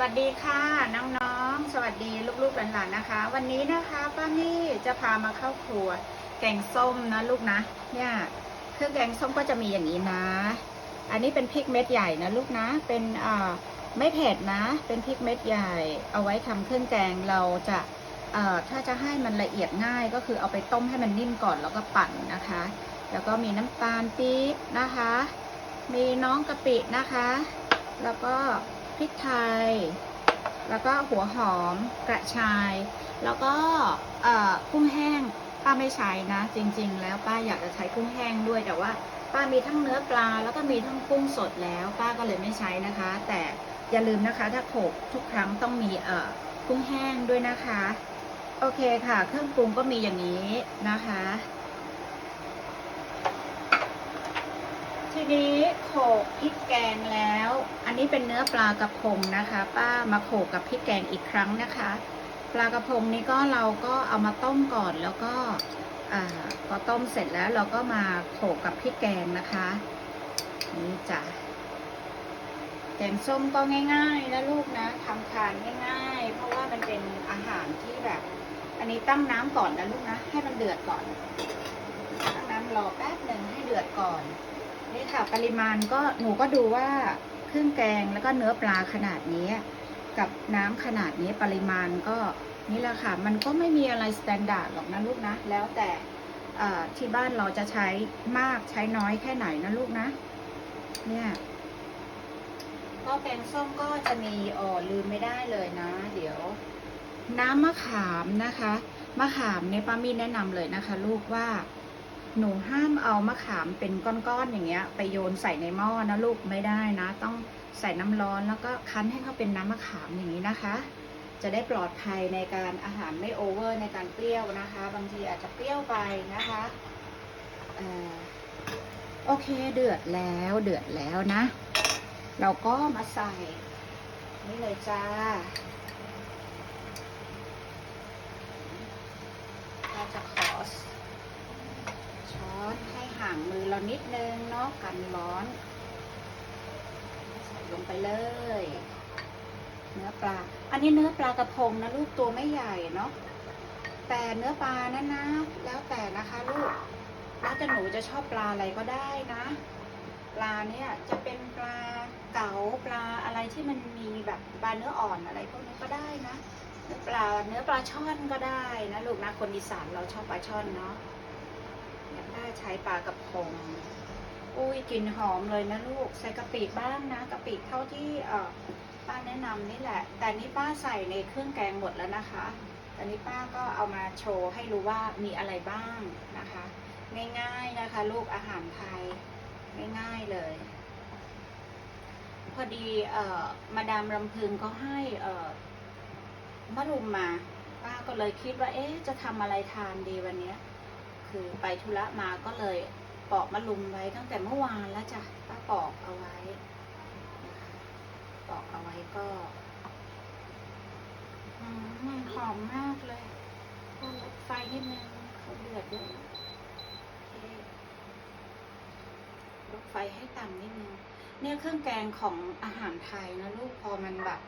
วัสดีค่ะน้องๆ สวัสดีลูกๆหลานๆนะคะ วันนี้นะคะป้านี่จะพามาเข้าครัว แกงส้มนะลูกนะเนี่ยเครื่องแกงส้มก็จะมีอย่างนี้นะ อันนี้เป็นพริกเม็ดใหญ่นะลูกนะเป็นอ่าไม่เผ็ดนะ เป็นพริกเม็ดใหญ่ เอาไว้ทำเครื่องแกงเราจะเอ่อถ้าจะให้มันละเอียดง่ายก็คือเอาไปต้มให้มันนิ่มก่อนแล้วก็ปั่นนะคะ แล้วก็มีน้ำตาลปี๊บนะคะ มีน้องกะปินะคะ แล้วก็ พริกไทย แล้วก็หัวหอมกระชาย แล้วก็เอ่อกุ้งแห้งป้าไม่ใช้นะ จริง ๆ แล้วป้าอยากจะใช้กุ้งแห้งด้วยแต่ว่าป้ามีทั้งเนื้อปลา แล้วก็มีทั้งกุ้งสดแล้ว ป้าก็เลยไม่ใช้นะคะ แต่อย่าลืมนะคะ ถ้าโขกทุกครั้งต้องมีเอ่อกุ้งแห้งด้วยนะคะ โอเคค่ะ เครื่องปรุงก็มีอย่างนี้นะคะ ทีนี้โขลกพริกแกงแล้ว อันนี้เป็นเนื้อปลากระพงนะคะ ป้ามาโขลกกับพริกแกงอีกครั้งนะคะ ปลากระพงนี้ก็เราก็เอามาต้มก่อนแล้วก็พอต้มเสร็จแล้วเราก็มาโขลกกับพริกแกงนะคะ นี่จ้ะแกงส้มก็ง่ายๆนะลูกนะทำทานง่าย ๆ เพราะว่ามันเป็นอาหารที่แบบ อันนี้ตั้งน้ำก่อนนะลูกนะ ให้มันเดือดก่อนตั้งน้ำรอแป๊บหนึ่งให้เดือดก่อน นี่ค่ะปริมาณก็หนูก็ดูว่าเครื่องแกงแล้วก็เนื้อปลาขนาดนี้ กับน้ำขนาดนี้ปริมาณก็นี่แหละค่ะมันก็ไม่มีอะไรสแตนดาร์ดหรอกนะลูกนะ แล้วแต่เอ่อที่บ้านเราจะใช้มากใช้น้อยแค่ไหนนะลูกนะ เนี่ยก็แกงส้มก็จะมีอ๋อลืมไม่ได้เลยนะ เดี๋ยว น้ำมะขามนะคะมะขามเนี่ยป้ามีแนะนำเลยนะคะ ลูกว่า หนูห้ามเอามะขามเป็นก้อนๆอย่างเงี้ย ไปโยนใส่ในหม้อนะลูกไม่ได้นะ ต้องใส่น้ำร้อนแล้วก็คั้นให้เขาเป็นน้ำมะขามอย่างนี้นะคะ จะได้ปลอดภัยในการอาหารไม่โอเวอร์ในการเปรี้ยวนะคะ บางทีอาจจะเปรี้ยวไปนะคะออโอเคเดือดแล้วเดือดแล้วนะ เราก็มาใส่นี่เลยจ้าเราจะขอางมือเรานิดนึงเนาะกันร้อน ใส่ลงไปเลย เนื้อปลา อันนี้เนื้อปลากระพงนะลูกตัวไม่ใหญ่เนาะแต่เนื้อปลานั้นนะ แล้วแต่นะคะลูกแล้วแต่หนูจะชอบปลาอะไรก็ได้นะ ปลาเนี่ยจะเป็นปลาเก๋าปลาอะไรที่มันมีแบบปลาเนื้ออ่อนอะไรพวกนี้ก็ได้นะเนื้อปลาเนื้อปลาช่อนก็ได้นะลูกนะคนอีสานเราชอบปลาช่อนเนาะ อยาใช้ปลากระพง อุ้ยกลิ่นหอมเลยนะลูก ใส่กะปิบ้างนะกะปิเท่าที่เออป้าแนะนำนี่แหละ แต่นี่ป้าใส่ในเครื่องแกงหมดแล้วนะคะแต่นี้ป้าก็เอามาโชว์ให้รู้ว่ามีอะไรบ้างนะคะ ง่ายๆนะคะลูกอาหารไทยง่ายๆเลย พอดีเอ่อมาดามรำพึงก็ให้เอ่อมะรุมมา ป้าก็เลยคิดว่า เอ๊ะจะทำอะไรทานดีวันนี้ คือไปธุระมาก็เลยปอกมะลุมไว้ตั้งแต่เมื่อวานแล้วจ้ะป้าปอกเอาไว้ ปอกเอาไว้ก็หอมมากเลยก็ลดไฟนิดนึงเขาเดือดด้วยลดไฟให้ต่ำนิดนึง เนี่ยเครื่องแกงของอาหารไทยนะลูกพอมันแบบ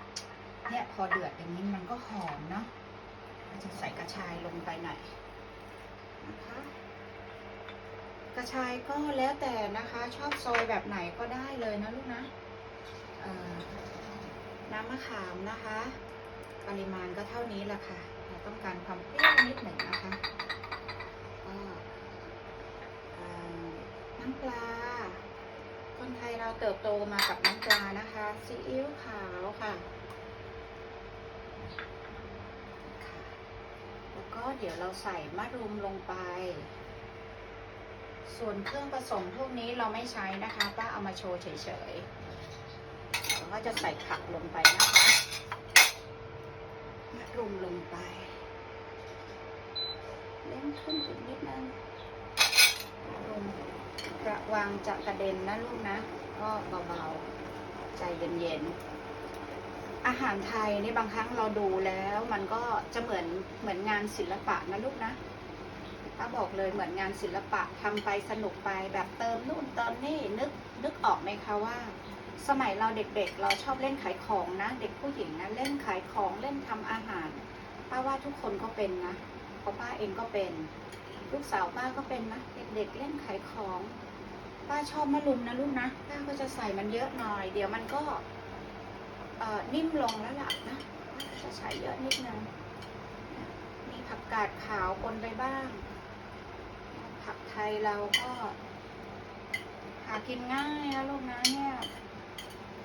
เนี่ยพอเดือดอย่างนี้มันก็หอมเนาะจะใส่กระชายลงไปหน่อย นะคะ กระชายก็แล้วแต่นะคะ ชอบซอยแบบไหนก็ได้เลยนะลูกนะน้ำมะขามนะคะ ปริมาณก็เท่านี้แหละค่ะเราต้องการความเปรี้ยวนิดหนึ่งนะคะก็น้ำปลา คนไทยเราเติบโตมากับน้ำปลานะคะซีอิ๊วขาวค่ะ แล้วก็ เดี๋ยวเราใส่มะรุมลงไป ส่วนเครื่องผสมพวกนี้เราไม่ใช้นะคะป้าเอามาโชว์เฉยๆแล้วก็จะใส่ผักลงไปนะคะมะรุมลงไปเล่นขึ้นอีกนิดนึงรุมระวังจะกระเด็นนะลูกนะ ก็เบาๆ ใจเย็นๆ อาหารไทยนี่บางครั้งเราดูแล้วมันก็จะเหมือนเหมือนงานศิลปะนะลูกนะถ้าบอกเลยเหมือนงานศิลปะทำไปสนุกไปแบบเติมนู่นเติมนี่นึกนึกออกไหมคะว่า สมัยเราเด็กๆเราชอบเล่นขายของนะ เด็กผู้หญิงนะเล่นขายของเล่นทำอาหารป้าว่าทุกคนก็เป็นนะเพราะป้าเองก็เป็น ลูกสาวป้าก็เป็นนะเด็กๆเล่นขายของ ป้าชอบมะรุมนะลูกนะป้าก็จะใส่มันเยอะหน่อย เดี๋ยวมันก็ นิ่มลงแล้วล่ะนะจะใส่เยอะนิดนึงมีผักกาดขาวปนไปบ้าง ผักไทยเราก็ หากินง่ายนะลูกนะเนี่ย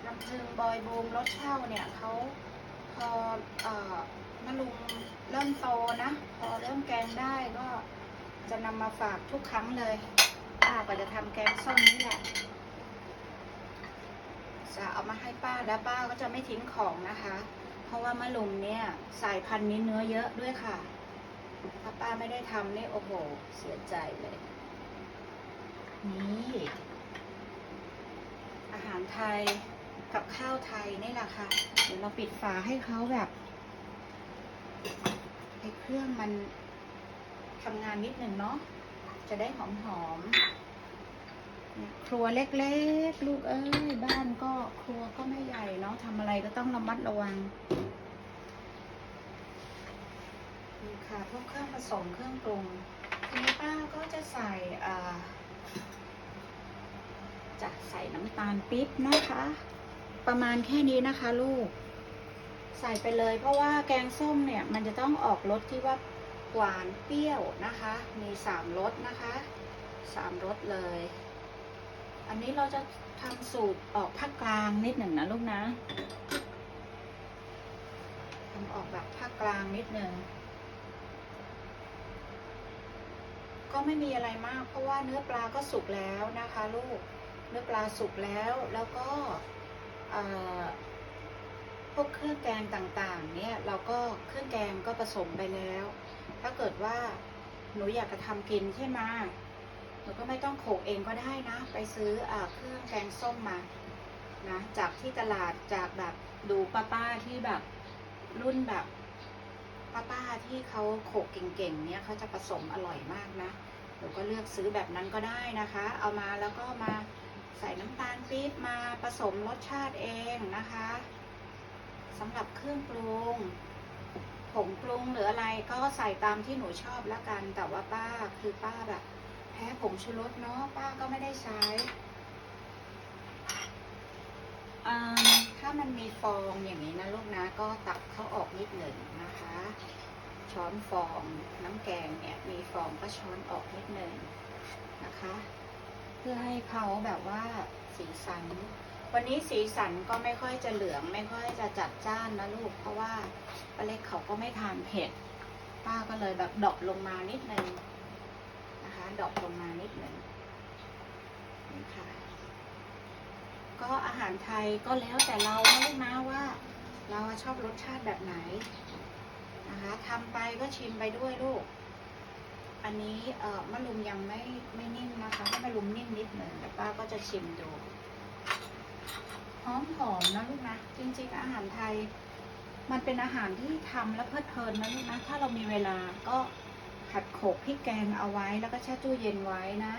ลำพึงบอยบูมรถเช่าเนี่ยเขาพอเอ่อมะลุงเริ่มโตนะ พอเริ่มแกงได้ก็จะนำมาฝากทุกครั้งเลยป้าก็จะทำแกงส้มนี่แหละ จะเอามาให้ป้าแล้วป้าก็จะไม่ทิ้งของนะคะ เพราะว่ามะลุงเนี่ยสายพันธุ์นี้เนื้อเยอะด้วยค่ะ ถ้าป้าไม่ได้ทำนี่โอ้โห เสียใจเลย นี่อาหารไทยกับข้าวไทยนี่แหละค่ะ เดี๋ยวเราปิดฝาให้เขาแบบให้เครื่องมันทำงานนิดหนึ่งเนาะจะได้หอมๆเนี่ย ครัวเล็กๆ ลูกเอ้ยบ้านก็ครัวก็ไม่ใหญ่เนาะทำอะไรก็ต้องระมัดระวังนี่ค่ะพวกเครื่องผสมเครื่องปรุงทีนี้ป้าก็จะใส่อ่าจะใส่น้ำตาลปิ๊บนะคะ ประมาณแค่นี้นะคะลูก ใส่ไปเลยเพราะว่าแกงส้มเนี่ย มันจะต้องออกรสที่ว่าหวานเปรี้ยวนะคะ มีสามรสนะคะสามรสเลย นนี้เราจะทำสูตรออกภาคกลางนิดหนึ่งนะลูกนะทำออกแบบภาคกลางนิดหนึ่งก็ไม่มีอะไรมาก เพราะว่าเนื้อปลาก็สุกแล้วนะคะลูกเนื้อปลาสุกแล้วแล้วก็พวกเครื่องแกงต่างๆ เนี่ยเราก็เครื่องแกงก็ผสมไปแล้ว ถ้าเกิดว่าหนูอยากจะทำกินใช่ไหม นูก็ไม่ต้องโขกเองก็ได้นะ ไปซื้ออเครื่องแกงส้มมานะจากที่ตลาดจากแบบดูป้าๆที่แบบรุ่นแบบป้าๆที่เขาโขกเก่งๆ เนี่ยเขาจะผสมอร่อยมากนะเราก็เลือกซื้อแบบนั้นก็ได้นะคะ เอามาแล้วก็มาใส่น้ำตาลปี๊บมาผสมรสชาติเองนะคะสำหรับเครื่องปรุงผงปรุงหรืออะไรก็ใส่ตามที่หนูชอบแล้วกัน แต่ว่าป้าคือป้าแบบ พ้ผงชูรสเนาะป้าก็ไม่ได้ใช้อ่าถ้ามันมีฟองอย่างนี้นะลูกนะก็ตักเขาออกนิดหนึ่งนะคะ ช้อนฟองน้ำแกงเนี่ยมีฟองก็ช้อนออกนิดหนึ่งนะคะ เพื่อให้เขาแบบว่าสีสัน วันนี้สีสันก็ไม่ค่อยจะเหลืองไม่ค่อยจะจัดจ้านนะลูก เพราะว่าป้าเล็กเขาก็ไม่ทานเผ็ด ป้าก็เลยแบบดรอปลงมานิดนึง นะคะดรอปลงมานิดหนึ่งนี่ค่ะ ก็อาหารไทยก็แล้วแต่เรานะลูกนะว่า เราชอบรสชาติแบบไหนนะคะทำไปก็ชิมไปด้วยลูก อันนี้เอ่อมะลุมยังไม่ไม่นิ่มนะคะให้มะลุมนิ่มนิดหนึ่งแต่ป้าก็จะชิมดูหอมหอมนะลูกนะจริงๆ อาหารไทย มันเป็นอาหารที่ทำแล้วเพลิดเพลินนะลูกนะถ้าเรามีเวลาก็ ผัดโขลกพริกแกงเอาไว้แล้วก็แช่ตู้เย็นไว้นะ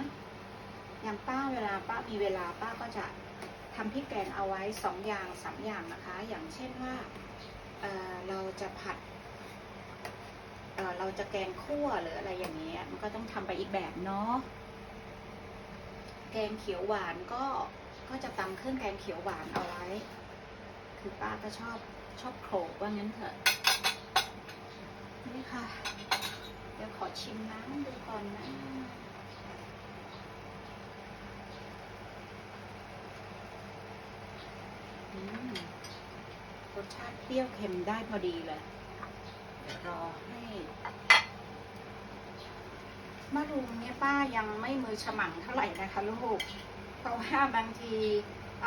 อย่างป้าเวลาป้ามีเวลาป้าก็จะทำพริกแกงเอาไว้สองอย่างสามอย่างนะคะ อย่างเช่นว่าเเราจะผัดเเราจะแกงคั่วหรืออะไรอย่างเงี้ยมันก็ต้องทำไปอีกแบบเนาะแกงเขียวหวานก็ก็จะตำเครื่องแกงเขียวหวานเอาไว้ คือป้าก็ชอบชอบโขลกว่างั้นเถอะนี่ค่ะ เดี๋ยวขอชิมน้ำดูก่อนนะอืมรส ชาติเปรี้ยวเค็มได้พอดีเลยเดี๋ยวรอให้มะรุมเนี่ยป้ายังไม่มือฉมังเท่าไหร่นะคะลูก เพราะว่าบางทีอ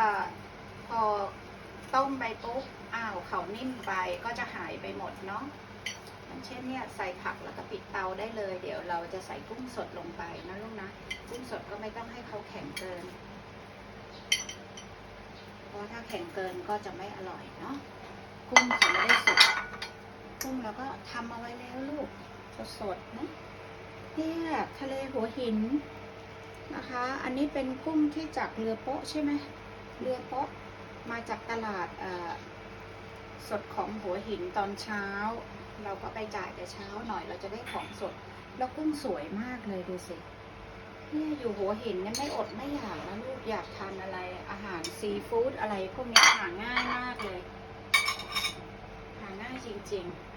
พอต้มไปปุ๊บอ้าวเขานิ่มไปก็จะหายไปหมดเนาะอย่างเช่นเนี่ยใส่ผักแล้วก็ปิดเตาได้เลย เดี๋ยวเราจะใส่กุ้งสดลงไปนะลูกนะกุ้งสดก็ไม่ต้องให้เขาแข็งเกิน เพราะถ้าแข็งเกินก็จะไม่อร่อยเนาะ กุ้งเขาไม่ได้สุกกุ้งเราก็ทำเอาไว้แล้วลูกสดๆนะเนี่ยทะเลหัวหินนะคะ อันนี้เป็นกุ้งที่จากเรือโป๊ะใช่ไหมเรือโป๊ะมาจากตลาดสดของหัวหินตอนเช้า เราก็ไปจ่ายแต่เช้าหน่อยเราจะได้ของสด แล้วกุ้งสวยมากเลยดูสิเนี่ยอยู่หัวหินเนี่ยไม่อดไม่อยากนะลูกอยากทานอะไรอาหารซีฟู้ดอะไรพวกนี้หาง่ายมากเลย จริงๆ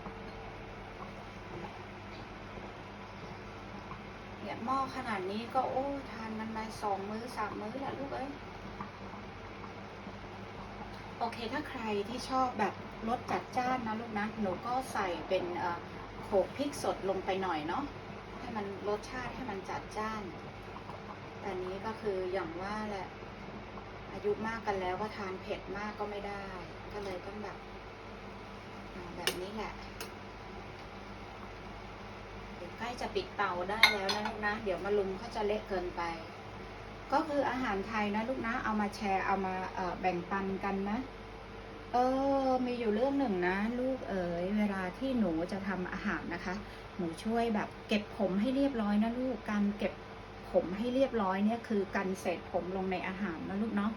เนี่ยหม้อขนาดนี้ก็โอ้ทานมันมาสองมื้อสามมื้อแหละลูกเอ้ยโอเคถ้าใครที่ชอบแบบรสจัดจ้านนะลูกนะหนูก็ใส่เป็นโขกพริกสดลงไปหน่อยเนาะให้มันรสชาติให้มันจัดจ้านแต่นี้ก็คืออย่างว่าแหละอายุมากกันแล้วก็ทานเผ็ดมากก็ไม่ได้ ก็เลยต้องแบบ แบบนี้แหละเดี๋ยวใกล้จะปิดเตาได้แล้วนะลูกนะ เดี๋ยวมาลุมเขาจะเละเกินไป ก็คืออาหารไทยนะลูกนะ เอามาแชร์เอามาเอ่อแบ่งปันกันนะ เออ มีอยู่เรื่องหนึ่งนะ ลูกเอ๋ยเวลาที่หนูจะทำอาหารนะคะ หนูช่วยแบบเก็บผมให้เรียบร้อยนะลูกการเก็บผมให้เรียบร้อยเนี่ยคือการเศษผมลงในอาหารนะลูกเนาะ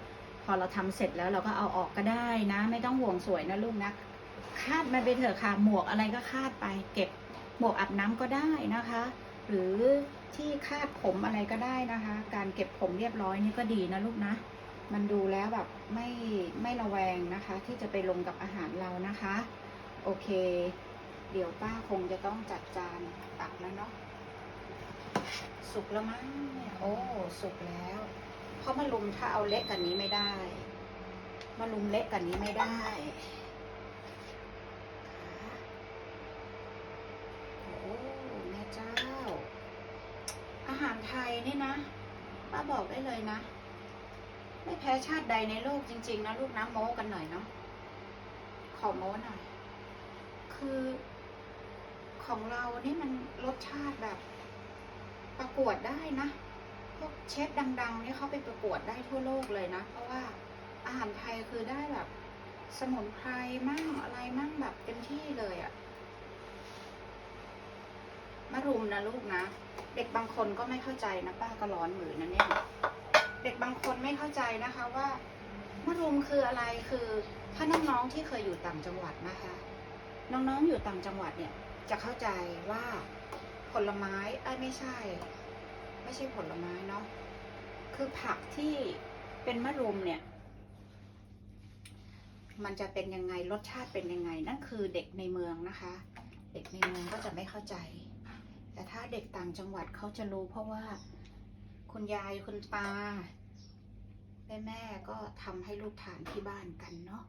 พอเราทำเสร็จแล้วเราก็เอาออกก็ได้นะ ไม่ต้องห่วงสวยนะลูกนะ คาดมันไปเถอะค่ะ หมวกอะไรก็คาดไป เก็บหมวกอาบน้ำก็ได้นะคะ หรือที่คาดผมอะไรก็ได้นะคะ การเก็บผมเรียบร้อยนี่ก็ดีนะลูกนะ มันดูแล้วแบบไม่ไม่ระแวงนะคะ ที่จะไปลงกับอาหารเรานะคะ โอเค เดี๋ยวป้าคงจะต้องจัดจานตักแล้วเนาะสุกแล้วมั้งเนี่ยโอ้สุกแล้ว เพราะมะลุมถ้าเอาเล็กกันนี้ไม่ได้มะลุมเล็กกันนี้ไม่ได้โอ้แม่เจ้า อา หารไทยนี่นะป้าบอกได้เลยนะ ไม่แพ้ชาติใดในโลกจริง ๆ นะลูกนะโม้กันหน่อยเนาะขอโม้หน่อย คือของเรานี่มันรสชาติแบบประกวดได้นะพวกเชฟดังๆนี่เขาไปประกวดได้ทั่วโลกเลยนะ เพราะว่าอาหารไทยคือได้แบบ สมุนไพรมั่งอะไรมั่งแบบเต็มที่เลยอะมะรุมนะลูกนะ เด็กบางคนก็ไม่เข้าใจนะป้าก็ร้อนมือนะเนี่ยเด็กบางคนไม่เข้าใจนะคะว่ามะรุมคืออะไรคือถ้าน้องๆที่เคยอยู่ต่างจังหวัดนะคะ น้องๆอยู่ต่างจังหวัดเนี่ยจะเข้าใจว่าผลไม้เอ้ไม่ใช่ ไม่ใช่ผลไม้เนาะคือผักที่เป็นมะรุมเนี่ย มันจะเป็นยังไงรสชาติเป็นยังไง นั่นคือเด็กในเมืองนะคะ เด็กในเมืองก็จะไม่เข้าใจ แต่ถ้าเด็กต่างจังหวัดเขาจะรู้เพราะว่าคุณยายคุณตาแม่แม่ก็ทำให้ลูกทานที่บ้านกันเนาะ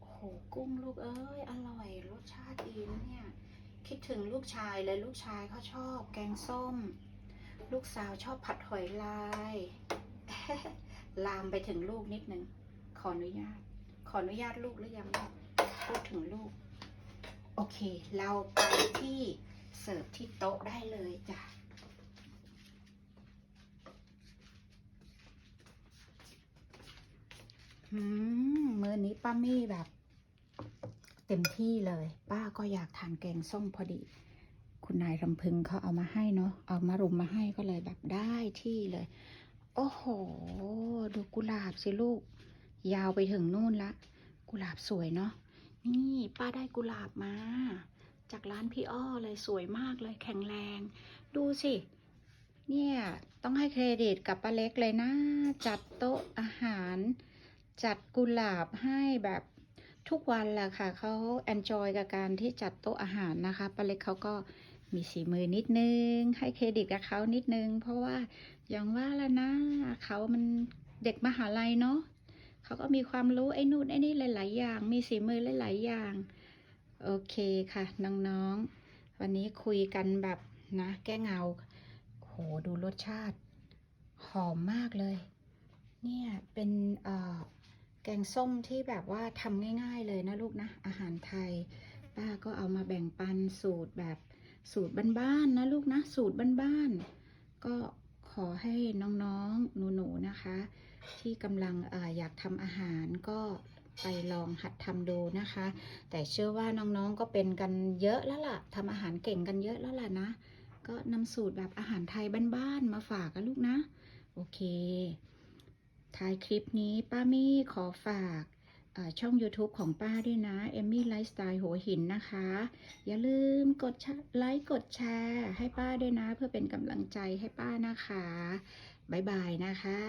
โอ้โหกุ้งลูกเอ้ยอร่อยรสชาติดีนะเนี่ย คิดถึงลูกชายเลยลูกชายเขาชอบแกงส้ม ลูกสาวชอบผัดหอยลาย ลามไปถึงลูกนิดนึง ขออนุญาต ขออนุญาตลูกหรือยังพูดถึงลูก โอเค เราไปที่ เสิร์ฟที่โต๊ะได้เลยจ้ะอืมมื้อนี้ป้ามี่แบบ เต็มที่เลย ป้าก็อยากทานแกงส้มพอดี คุณนายรำพึงเขาเอามาให้เนาะเอามารุมมาให้ก็เลยแบบได้ที่เลย โอ้โห ดูกุหลาบสิลูก ยาวไปถึงนู่นละ กุหลาบสวยเนาะนี่ป้าได้กุหลาบมา จากร้านพี่อ้อเลยสวยมากเลยแข็งแรง ดูสิ เนี่ย ต้องให้เครดิตกับป้าเล็กเลยนะ จัดโต๊ะอาหาร จัดกุหลาบให้แบบทุกวันแหละค่ะเขาแอนจอยกับการที่จัดโต๊ะอาหารนะคะป้าเล็กเขาก็มีสีมือนิดนึง ให้เครดิตกับเขานิดนึง เพราะว่าอย่างว่าแล้วนะเขามันเด็กมหาลัยเนาะเขาก็มีความรู้ไอ้นู่นไอ้นี่หลาย ๆ อย่าง มีสีมือหลาย ๆ อย่าง โอเคค่ะน้องๆ วันนี้คุยกันแบบนะแก้เงา โหดูรสชาติ หอมมากเลย เนี่ยเป็นแกงส้มที่แบบว่าทำง่ายๆเลยนะลูกนะ อาหารไทย ป้าก็เอามาแบ่งปันสูตรแบบสูตรบ้านๆนะลูกนะ สูตรบ้านๆก็ขอให้น้องๆหนูๆนะคะ ที่กำลังออยากทำอาหารก็ ไปลองหัดทำดูนะคะ แต่เชื่อว่าน้องๆก็เป็นกันเยอะแล้วล่ะทำอาหารเก่งกันเยอะแล้วล่ะนะ ก็นำสูตรแบบอาหารไทยบ้านๆมาฝากกันลูกนะ โอเค ท้ายคลิปนี้ป้ามี่ขอฝากช่อง YouTube ของป้าด้วยนะเอมมี่ไลฟ์สไตล์หัวหินนะคะ อย่าลืมกดไลค์กดแชร์ให้ป้าด้วยนะ เพื่อเป็นกำลังใจให้ป้านะคะ บ๊ายบายนะคะ